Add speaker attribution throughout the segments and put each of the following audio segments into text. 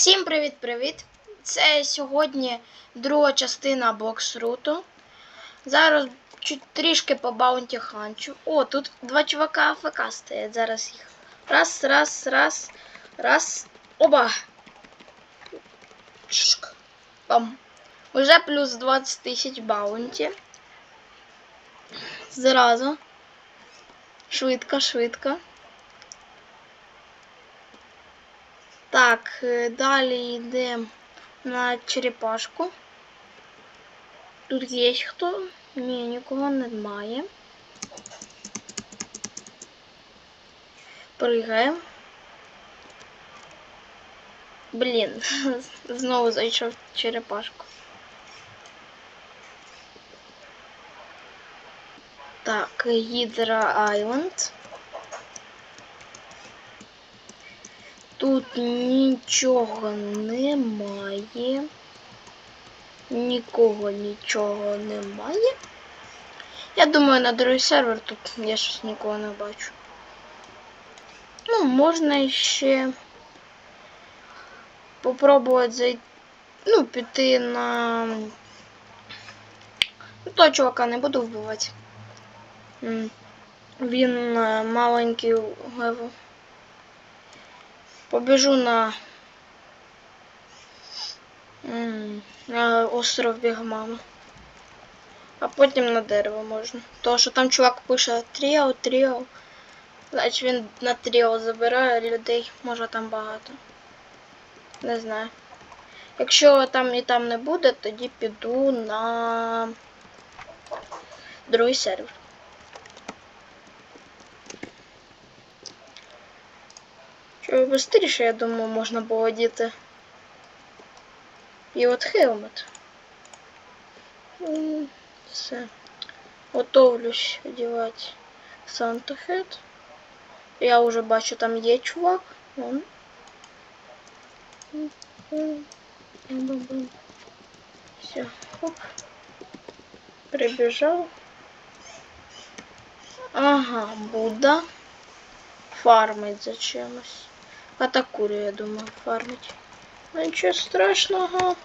Speaker 1: Всім привіт-привіт! Це сьогодні друга частина бокс-руту. Зараз чуть трішки по баунті ханчу. О, тут два чувака АФК стоять. Зараз їх. Раз, раз, раз, раз. Оба. Чшк. Бам. Уже плюс 20 тисяч баунті. Зразу. Швидко, швидко. Так, е, далі йдемо на черепашку. Тут є хто? Ні, нікого немає. Пригаємо. Блін, знову зайшов черепашку. Так, Гідра Айленд. Тут нічого немає. Нікого нічого немає. Я думаю, на другий сервер тут я щось нікого не бачу. Ну, можна ще попробувати зайти. Ну, піти на. Ну, того чувака не буду вбивати. Він е, маленький левел. Побіжу на, на остров Бігмама. А потім на дерево можна. Тому що там чувак пише тріо, тріо. Значить він на тріо забирає людей, може там багато. Не знаю. Якщо там і там не буде, тоді піду на другий сервер. Що швидше, я думаю, можна було діти. І от хелмет. М, Все. Готовлюсь одягати Санта Хет. Я вже бачу, там є чувак. Вон. Все, хоп. Прибіжав. Ага, Будда. Фармить за чимось. Атакурю, я думаю, фармить. Ну, Нічого страшного.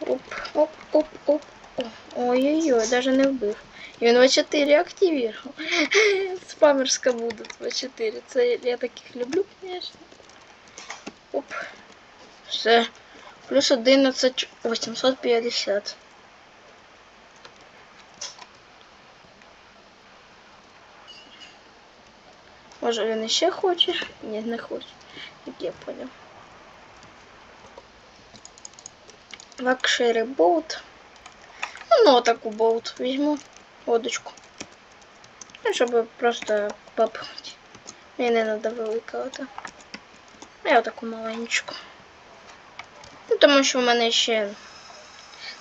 Speaker 1: Оп, оп, оп, оп. О, Ой-ой-ой, даже не вбив. І він 4 активував. Спамерська буде 24. Це я таких люблю, звісно. Оп. Все. Плюс 11 850. Може він іще хоче? Ні, не хоче. Як я понял. Лакшери болт. Ну, ну таку болт візьму. Водочку. Ну, щоб просто попити. Мені не велика ота. Я таку маленьку. Ну, тому що в мене ще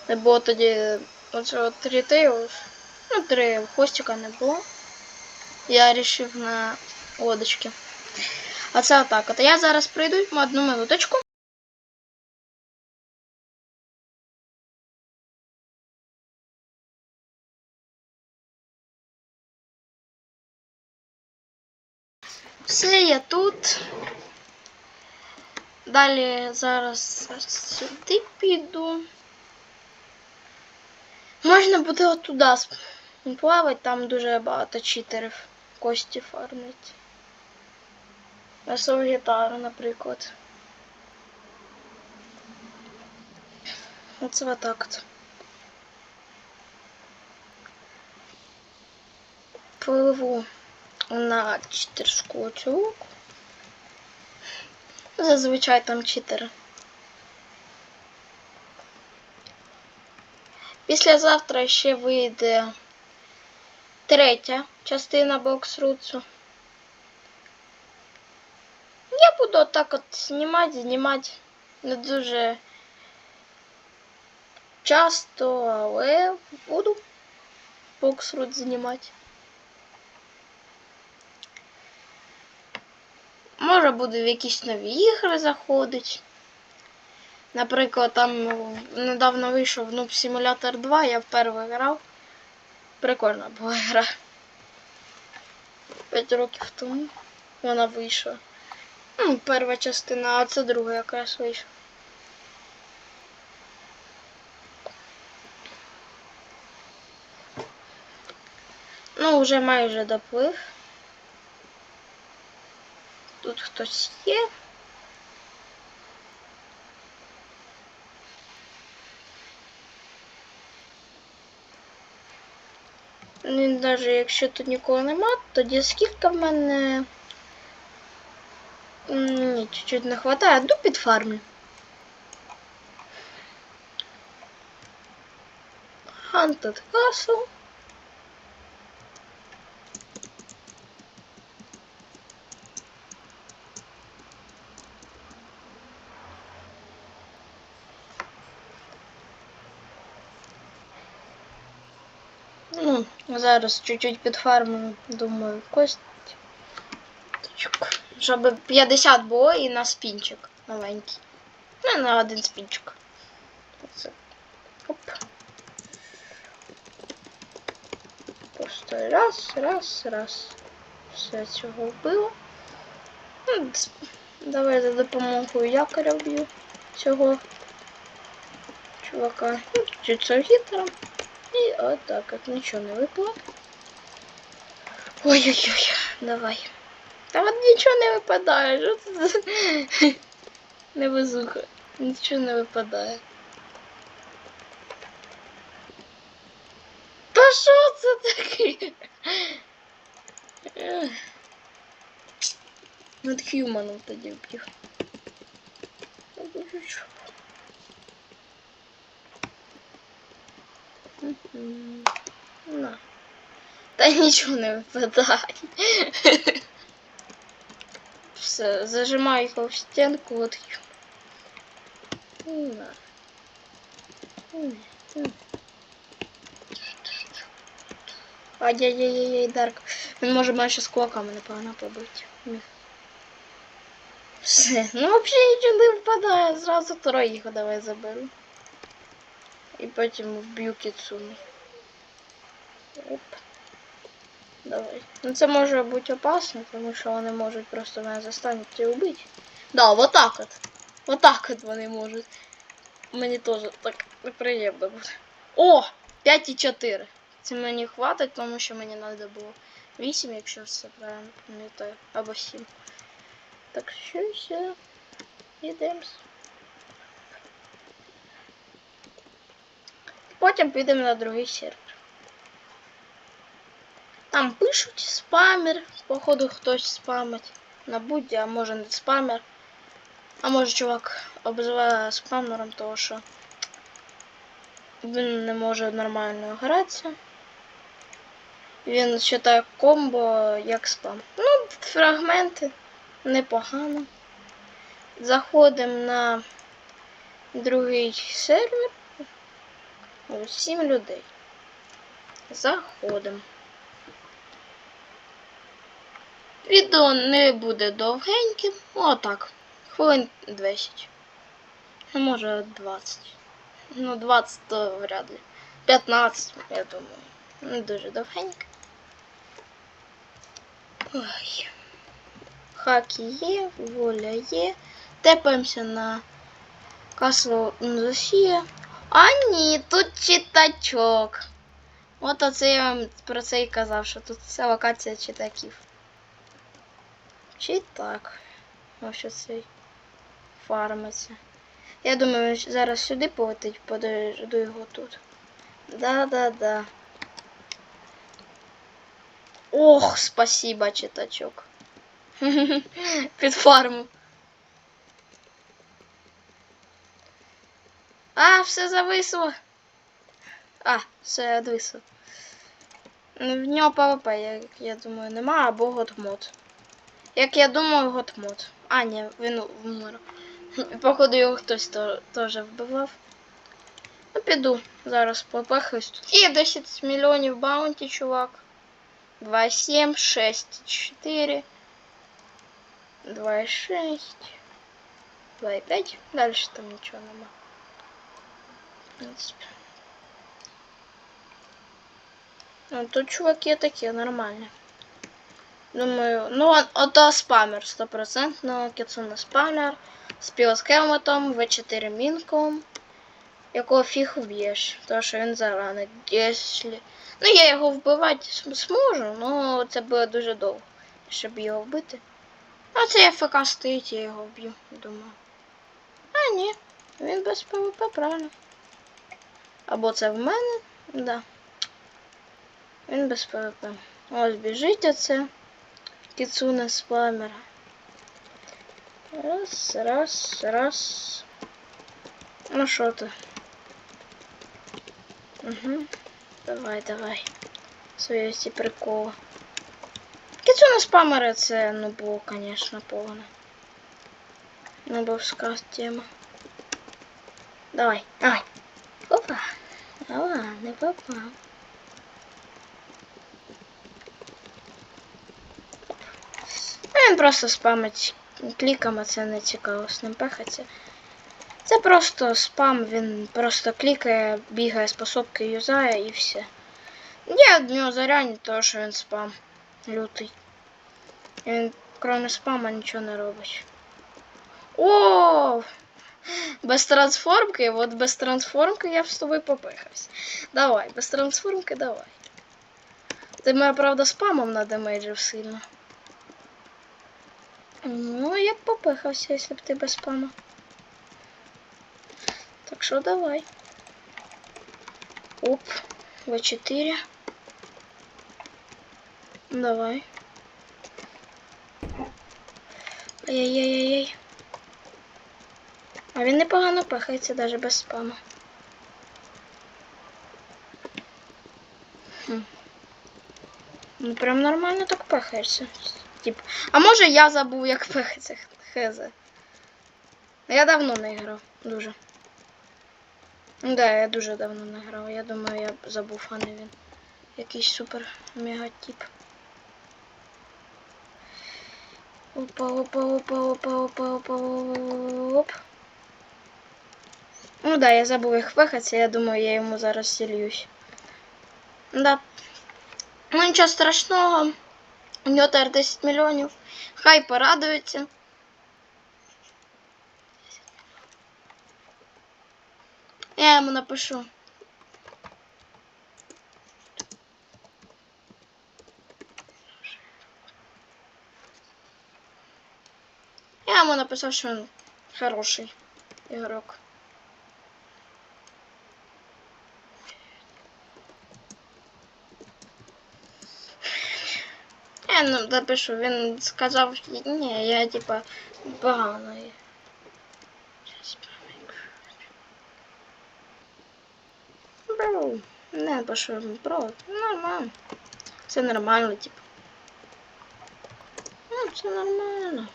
Speaker 1: не було тоді оцього три тейлз. Ну, три хвостика не було. Я вирішив на лодочки. А це отак. От я зараз прийду одну минуточку. Все, я тут. Далі зараз сюди піду. Можна буде отуда плавати, там дуже багато читерів. Кості фармить. Свою гітару, наприклад. Оце отак от. Пливу на читерську цю. Зазвичай там читери. Післязавтра ще вийде третя частина бокс-рутсу. Я буду отак от знімати, знімати не дуже часто, але буду бокс-рут знімати. Може буде в якісь нові ігри заходить. Наприклад, там ну, недавно вийшов Noob Simulator 2, я вперше грав. Прикольна була гра. 5 років тому вона вийшла. Ну, перша частина, а це друга якраз вийшла. Ну, вже майже доплив. Тут хтось є. Навіть якщо тут нікого нема, тоді скільки в мене. М, Ні, чуть-чуть не хватає, йду під фармлю. Haunted Castle. Ну, зараз чуть-чуть підфармимо, думаю, кость. Точок. Щоб 50 було і на спінчик маленький. Ну, на один спінчик. Оп. Просто раз, раз, раз. Все цього вбило. Ну, Давай за допомогою якоря вб'ю цього чувака. Ну, чуть гітером. І отак, от нічого не випало. Ой-ой-ой, давай. Та от нічого не випадає. Що це за невезуха? Нічого не випадає. Та що це таке? Над Хьюманом тоді вб'ю. Мгм. На. Та нічого не випадає. Все, зажимаю його в стінку, от На. М, м. Ай-яй-яй-яй, Дарк. Він може мене ще з кулаками непогано побити. Все. Ну взагалі нічого не випадає. Зразу троїх давай заберу. І потім вб'ю кіцуну. Оп. Давай. Ну це може бути опасно, тому що вони можуть просто мене заставити і вбити. Да, вот так от. Вот так от вони можуть. Мені теж так неприємно буде. О! 5 і 4. Це мені хватить, тому що мені треба було 8, якщо все правильно пам'ятаю. Або 7. Так що все. Йдемо. Потім підемо на другий сервер. Там пишуть спамер. Походу хтось спамить на будь, а може не спамер. А може чувак обзиває спамером, того що він не може нормально гратися. Він вважає комбо як спам. Ну, фрагменти непогано. Заходимо на другий сервер. Ось сім людей. Заходимо. Відео не буде довгеньким. Отак. Хвилин 10. Ну, може 20. Ну, 20 то вряд ли. 15, я думаю. Не дуже довгенько. Ой. Хаки є, воля є. Тепаємося на касло Нзосія. А ні, тут читачок. От оце я вам про це і казав, що тут вся локація читаків. Чи так? Ось оцей фармиться. Я думаю, зараз сюди полетить, подожду його тут. Да-да-да. Ох, спасибо, читачок. Під фарму. А, все зависло. А, все одвисло. Ну, В нього ПВП, як я думаю, нема, або готмод. Як я думаю, готмод. А, ні, він вмер. Походу його хтось то- теж вбивав. Ну, піду. Зараз попахаюсь тут. І 10 мільйонів баунті, чувак. 2,7, 6,4. 2,6. 2,5. Далі там нічого нема. В принципі. Ну, тут чуваки такі нормальні. Думаю, ну ото спамер 100%, Кіцуна спамер з піоскелметом, В4 мінком, якого фіг вб'єш, тому що він заранить. Якщо... Ну, я його вбивати зможу, але це буде дуже довго, щоб його вбити. А це ФК стоїть, я його вб'ю, думаю. А, ні, він без ПВП, правильно. Або це в мене, да. Він без ПВП. Ось біжить оце. Кіцуна спамера. Раз, раз, раз. Ну що ти? Угу. Давай, давай. Свої ці приколи. Кіцуна спамера це, ну, було, конечно, повне. Нобовська тема. Давай, давай. Опа. Ала, не попав. Він просто спамить кліками, це не цікаво з ним пехаться. Це просто спам, він просто клікає, бігає, способки юзає і все. Я від нього заряню, тому що він спам лютий. Він, крім спама, нічого не робить. О! Без трансформки, от без трансформки я б з тобою попихався. Давай, без трансформки давай. Ти мене, правда, спамом надамейджив сильно. Ну, я б попихався, якщо б ти без спама. Так що давай. Оп, В4. Давай. Ай-яй-яй-яй. А він непогано пихається навіть без спаму. Хм. Ну прям нормально так пихаєшся. Тип. А може я забув, як пихається хз. Я давно не грав. Дуже. Ну Да, я дуже давно не грав. Я думаю, я забув, а не він. Якийсь супер мега тип. Опа, опа, опа, опа, опа, опа, оп. Ну да, я забув їх пихатися, я думаю, я йому зараз сільюсь. Да. Ну нічого страшного. У нього тепер 10 мільйонів. Хай порадується. Я йому напишу. Я йому написав, що він хороший ігрок. Я ну, напишу, він сказав, ні, я типа погано. є». Щас Бро, не напишу, бро, нормально. Це нормально, типа. Ну, це нормально.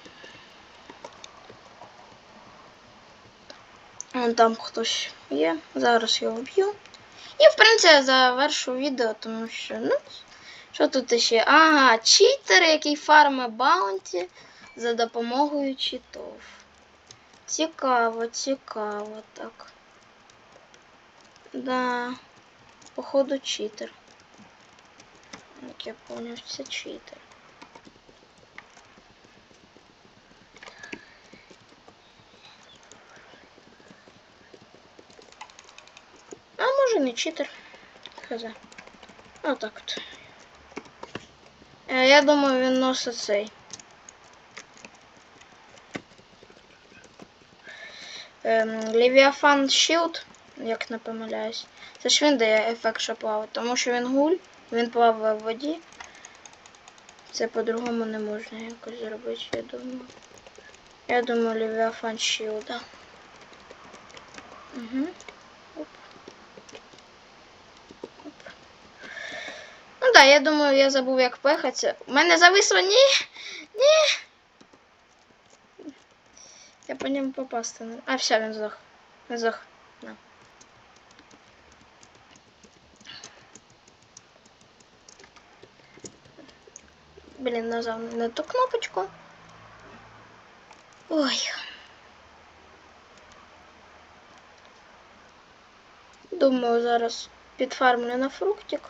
Speaker 1: Вон там хтось є. Зараз його вб'ю. І в принципі я завершу відео, тому що, ну, що тут ще? Ага, читер, який фармить баунті за допомогою читов. Цікаво, цікаво, так. Да. Походу читер. Як я поняв, це читер. А може не читер. Хз. Отак от. Е, Я думаю, він носить цей. Ем, Левіафан Shield, як не помиляюсь. Це ж він дає ефект, що плаває, тому що він гуль, він плаває в воді. Це по-другому не можна якось зробити, я думаю. Я думаю, Левіафан Shield. Угу. Да, я думаю, я забув, як пехатися. У мене зависло ні. Ні. Я по ньому попасти. А, все, він здох. Він здох. На. Блін, нажав на ту кнопочку. Ой. Думаю, зараз підфармлю на фруктик.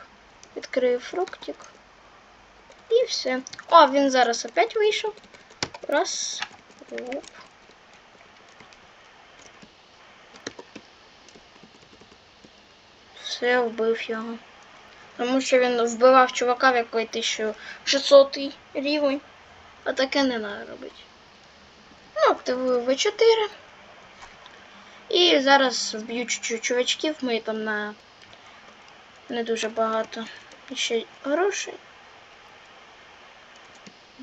Speaker 1: Відкрию фруктик. І все. О, він зараз опять вийшов. Раз. Оп. Все, вбив його. Тому що він вбивав чувака, в якої 1600 рівень. А таке не треба робити. Ну, активую В4. І зараз вб'ю чуть-чуть чувачків, ми там на не дуже багато. І ще грошей.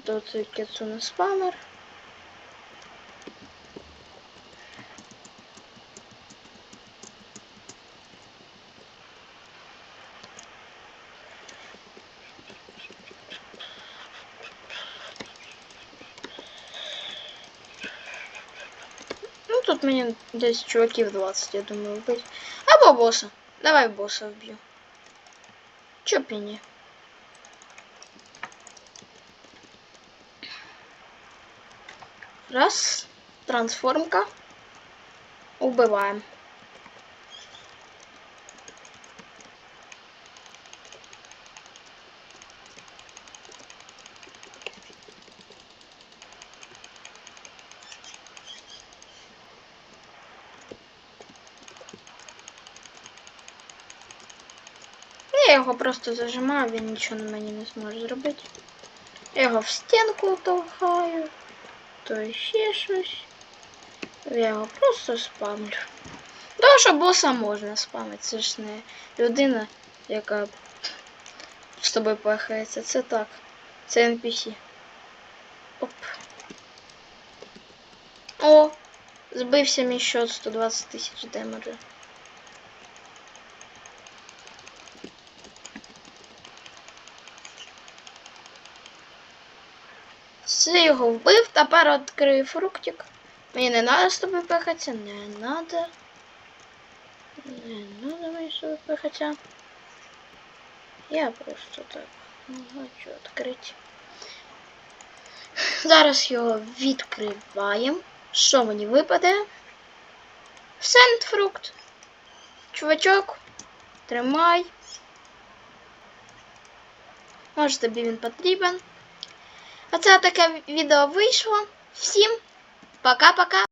Speaker 1: Тут Кецуна спамер. Ну тут мені десь чуваків 20, я думаю, вбити. Або боса. Давай боса вб'ю. Чо пени? Раз. Трансформка. Убиваем. Я його просто зажимаю, він нічого на мені не зможе зробити. Я його в стінку толкаю, то ще щось. Я його просто спамлю. Тому що боса можна спамити, це ж не людина, яка з тобою пахається. Це так. Це NPC. Оп. О! Збився мій счет 120 тисяч демеджа. Все його вбив, тепер відкрию фруктик. Мені не треба з тобою пихатися, не треба. Не треба мені з тобою пихатися. Я просто так хочу відкрити. Зараз його відкриваємо. Що мені випаде? Сендфрукт. Чувачок, тримай. Може тобі він потрібен. Оце таке відео вийшло. Всім пока-пока.